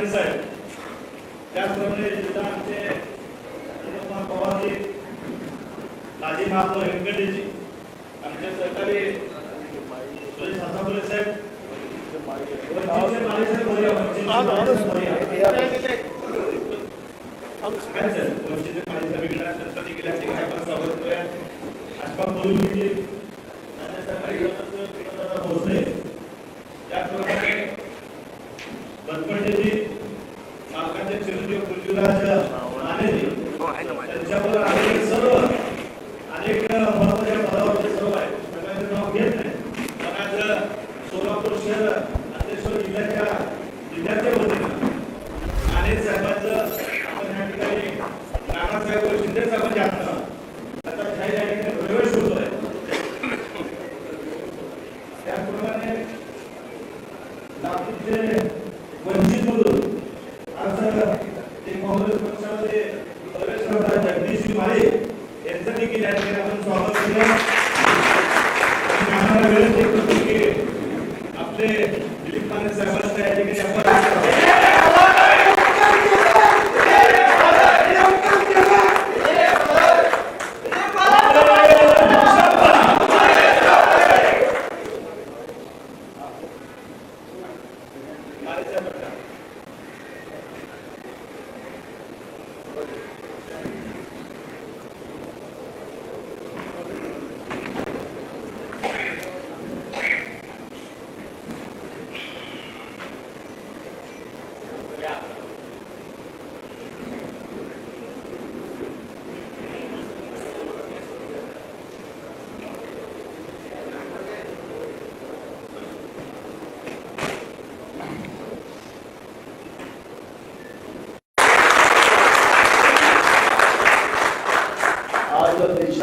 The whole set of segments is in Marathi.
माने साहेब. त्याचप्रमाणे जिल्हा आमचे अनिलकुमार पवारजी लाजी महापौर व्यंकटेशजी आमचे सरकारी त्याचप्रमाणे आहेत, मालकाचे पृथ्वीराज मानेजी त्यांच्याबरोबर आलेले सर्व. अनेक महत्त्वाच्या पदावरचे सर्व आहेत. सगळ्यांचं नाव घेत नाही. सोलापूर शहर जिल्ह्याच्या जिल्ह्याच्या वतीनं साहेबांचं आपण या ठिकाणी नानासाहेब शिंदे साहेबांच्या हातानं आता काही या ठिकाणी प्रवेश त्याचप्रमाणे लातूरचे वंचित आज ते पक्षामध्ये प्रवेश करतात जगदीश माळे यांचं देखील या ठिकाणी आपण स्वागत केलं आम्हाला विनंती करतो की आपले दिलीप माने साहेबांचं या ठिकाणी आपण माने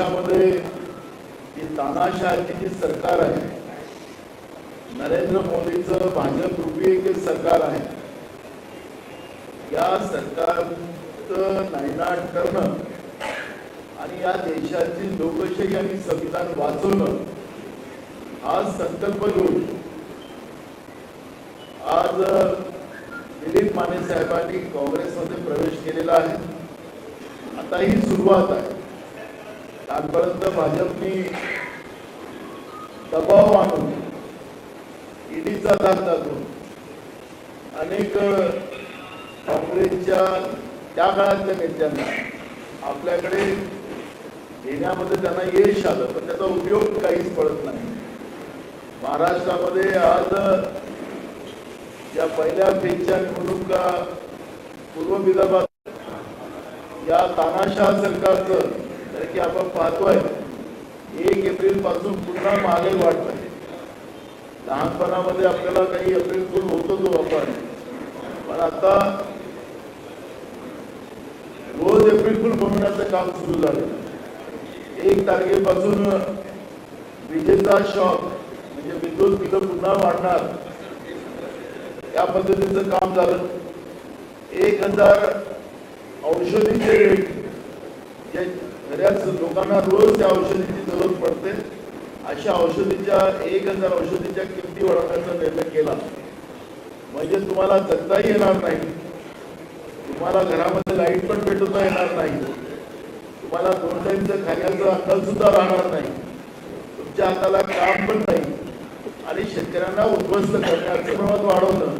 देशामध्ये जी तानाशाही जी सरकार आहे. नरेंद्र मोदीचं भाजप रूपी एक सरकार आहे. या सरकारचं नायनाट करणं आणि या देशाची लोकशाही आणि संविधान वाचवणं हा संकल्प घेऊन आज दिलीप माने साहेबांनी काँग्रेसमध्ये प्रवेश केलेला आहे. आता ही सुरुवात आहे. आजपर्यंत भाजपनी दबाव आणून ईडीचा दाग दाखवून अनेक काँग्रेसच्या त्या काळातल्या नेत्यांना आपल्याकडे येण्यामध्ये त्यांना यश आलं पण त्याचा उपयोग काहीच पडत नाही. महाराष्ट्रामध्ये आज या पहिल्या फेजच्या निवडणुका पूर्व विदर्भात या तानाशाह सरकारचं कारण की आपण पाहतोय एक एप्रिलपासून पुन्हा महागाई वाढत आहे लहानपणामध्ये आपल्याला काही एप्रिल फुल होतो तो हो आपण. पण आता रोज एप्रिल फुल बनवण्याचं काम सुरू झालं एक तारखेपासून विजेचा शॉक म्हणजे विद्युत बिलं पुन्हा वाढणार या पद्धतीचं काम झालं. एक हजार औषधीचे रेट बऱ्याच लोकांना रोज त्या औषधीची जरूर पडते. अशा औषधीच्या एक हजार औषधीच्या किमती वाढवण्याचा निर्णय केला. म्हणजे तुम्हाला जगताही येणार नाही. तुम्हाला घरामध्ये लाइट पण पेटवता येणार नाही. तुम्हाला दोन टाईमचं खाण्याचं अक्कल सुद्धा राहणार नाही. तुमच्या हाताला काम पण नाही. आणि शेतकऱ्यांना उद्ध्वस्त करण्याचं प्रमाण वाढवणं.